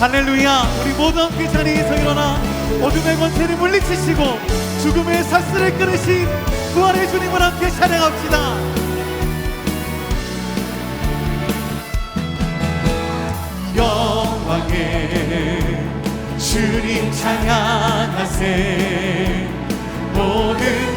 할렐루야. 우리 모두 함께 자리에서 일어나 어둠의 권세를 물리치시고 죽음의 사슬을 끊으신 부활의 주님을 함께 찬양합시다. 영광의 주님 찬양하세. 모든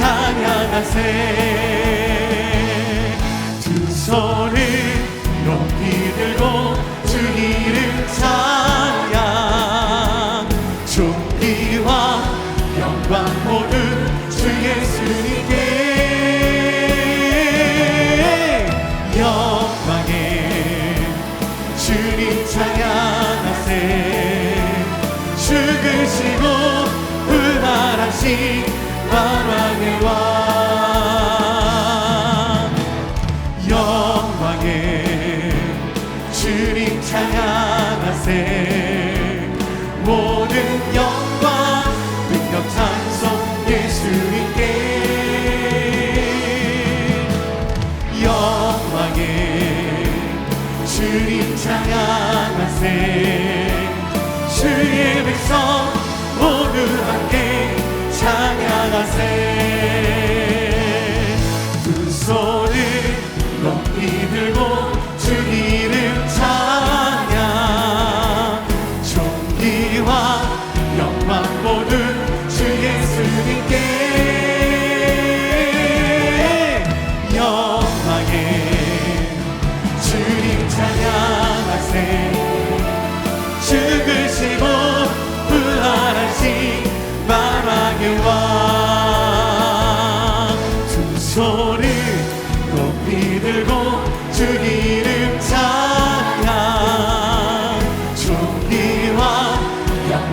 찬양하세. 두 손을 높이 들고 주 이름 찬양. 존귀와 영광 모두 주 예수님께. 영광의 주님 찬양하세. 죽으시고 부활하신 찬양하세. 주의 백성 모두 함께 찬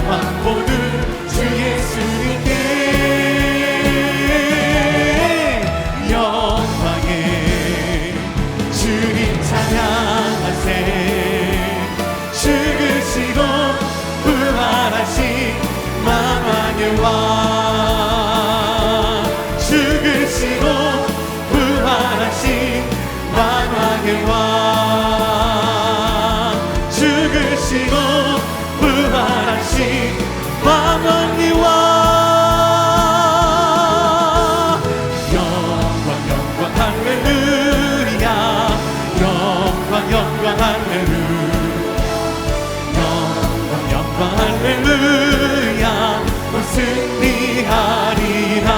모두 주 예수님께 영광의 주님 찬양하세 죽으시고 부활하신 만왕의 왕 죽으시고 부활하신 만왕의 왕 죽으시고 부활하신 왕 영광 영광 할렐루야. 영광 영광 할렐루야. 영광 영광 할렐루야. 온 승리하리라.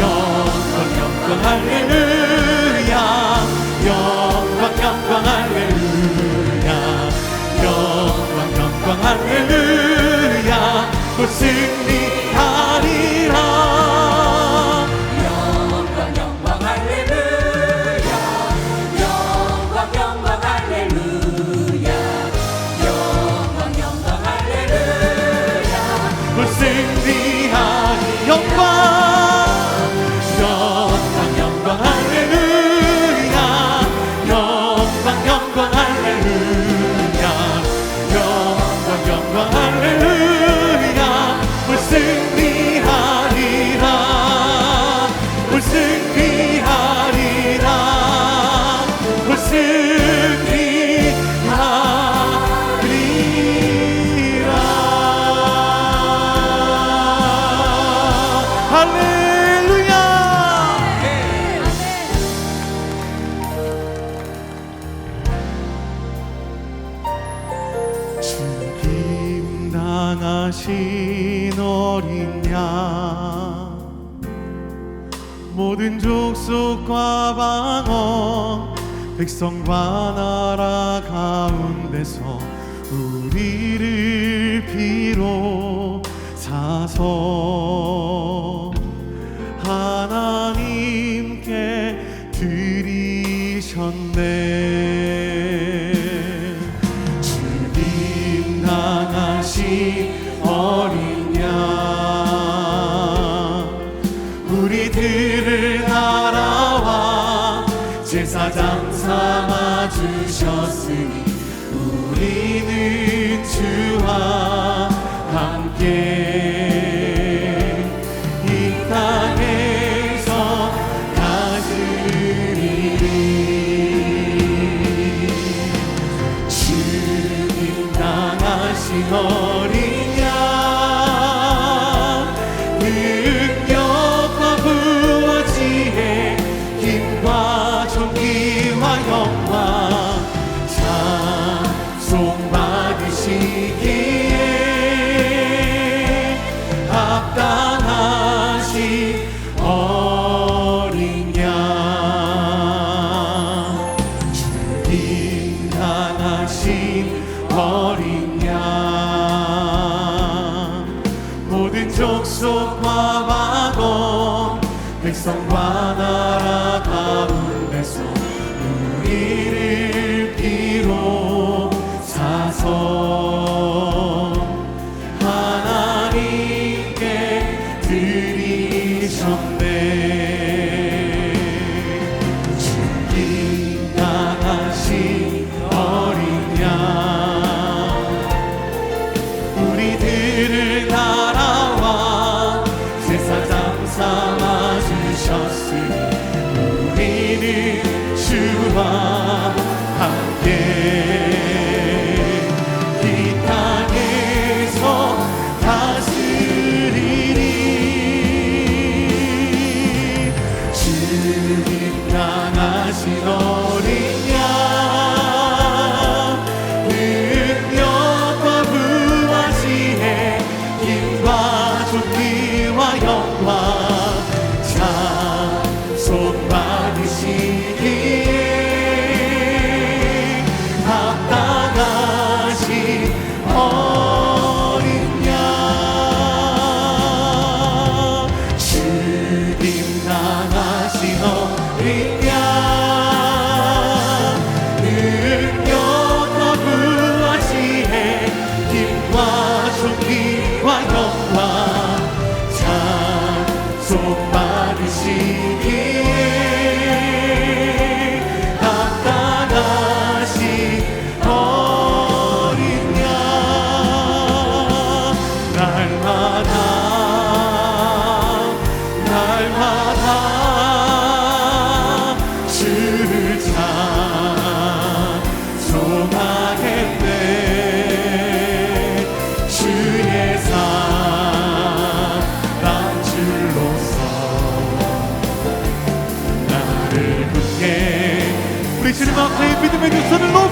영광 영광 할렐루야 민족 속과 방언 백성과 나라 가운데서 우리를 비로 사서 하나님께 드리셨네. 주셨으니 우리는 주와 함께 이 땅에서 다스리리 주님 당하신 어리 버리냐? 모든 족속과 마고 백성과 나라 가운데서 우리를 비로 사서 하나님께 드리셨다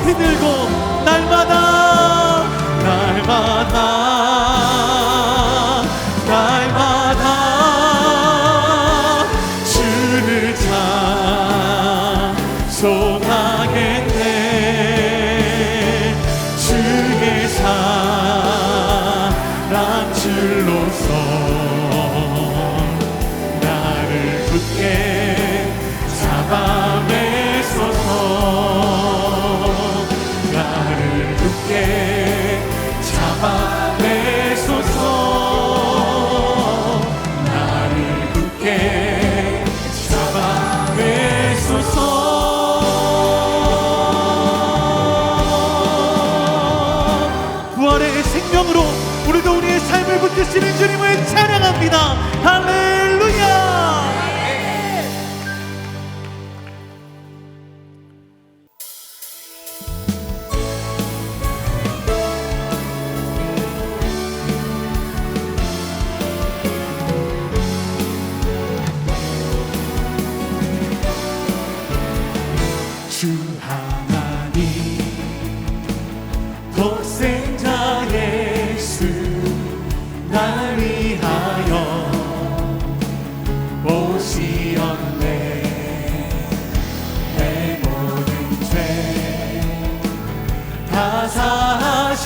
높이 들고 날마다 날마다 날마다 주를 찬송하겠네.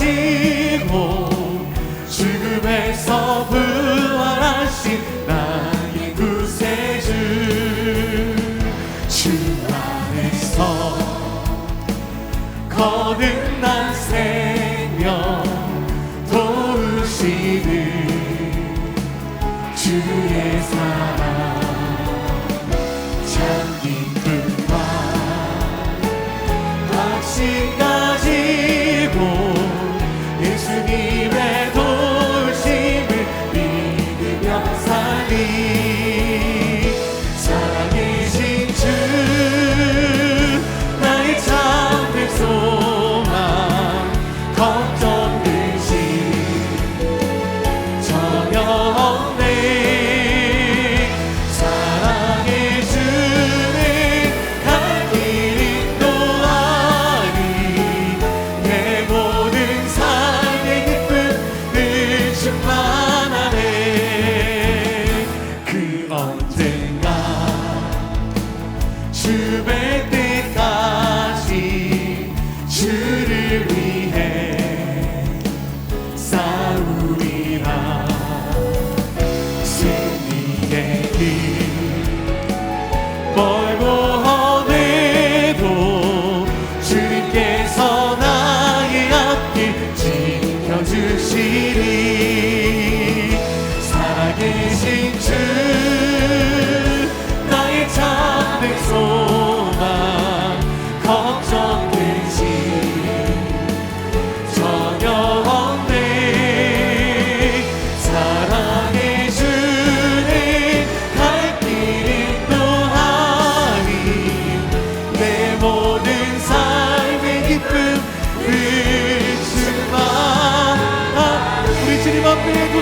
지고 주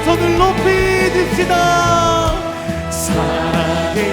손을 높이 듭시다. 살아계신.